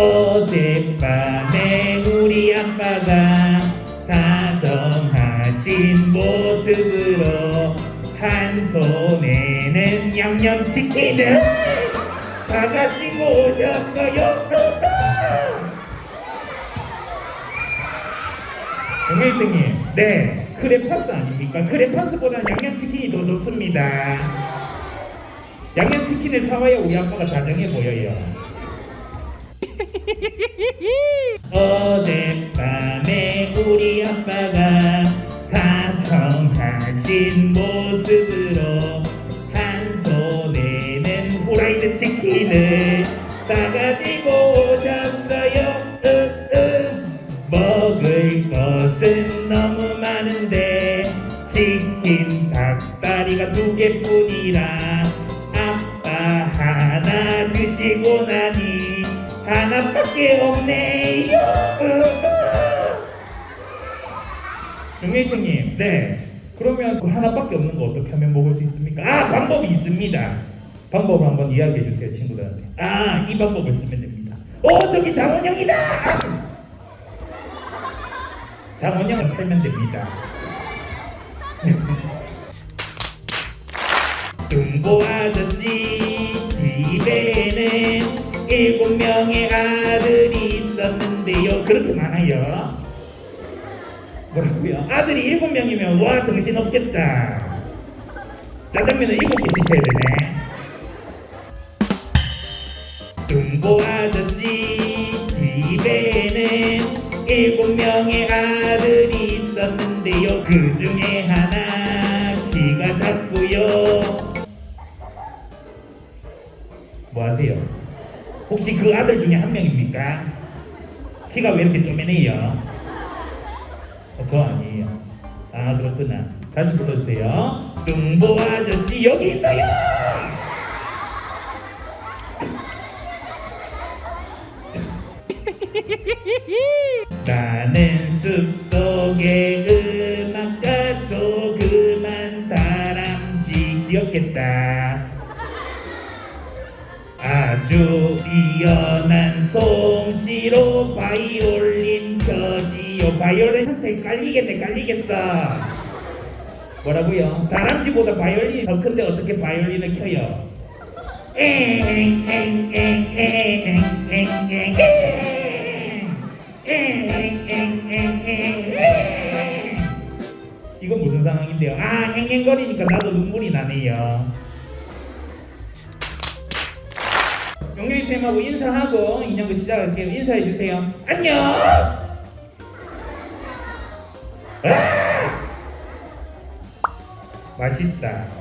어젯밤에 우리 아빠가 다정하신 모습으로 한 손에는 양념치킨을 사가지고 오셨어요. 영일생님, 네, 크레파스 아닙니까? 크레파스보다는 양념치킨이 더 좋습니다. 양념치킨을 사와야 우리 아빠가 다정해 보여요. 어젯밤에 우리 아빠가 다정하신 모습으로 한 손에는 후라이드 치킨을 싸가지고 오셨어요. 먹을 것은 너무 많은데 치킨 닭다리가 두 개뿐이라 아빠 하나 드시고 나니 하나밖에 없네요. 정혜생님, 네. 그러면 그 하나밖에 없는 거 어떻게 하면 먹을 수 있습니까? 아, 방법이 있습니다. 방법을 한번 이야기해 주세요, 친구들한테. 아, 이 방법을 쓰면 됩니다. 어, 저기 장원영이다! 장원영을 팔면 됩니다. 뚱보 아저씨 일곱 명의 아들이 있었는데요. 그렇게 많아요. 뭐라고요? 아들이 일곱 명이면 와 정신 없겠다. 짜장면을 일곱 개 시켜야 되네. 뚱보 아저씨 집에는 일곱 명의 아들이 있었는데요. 그 중에 하나 키가 작고요. 뭐 하세요? 혹시 그 아들 중에 한 명입니까? 키가 왜 이렇게 쪼매네요? 어, 저 아니에요. 아 그렇구나. 다시 불러주세요. 뚱보 아저씨 여기 있어요. 나는 숲속의 음악가 조그만 다람쥐 귀엽겠다. 아주 뛰어난 솜씨로 바이올린 켜지요. 바이올린한테 깔리겠네, 깔리겠어. 뭐라고요? 다람쥐보다 바이올린이 더 큰데 어떻게 바이올린을 켜요? 이건 무슨 상황인데요? 아, 앵앵거리니까 나도 눈물이 나네요. 용렬이 쌤하고 인사하고 인형도 시작할게요. 인사해 주세요. 안녕. 아! 맛있다.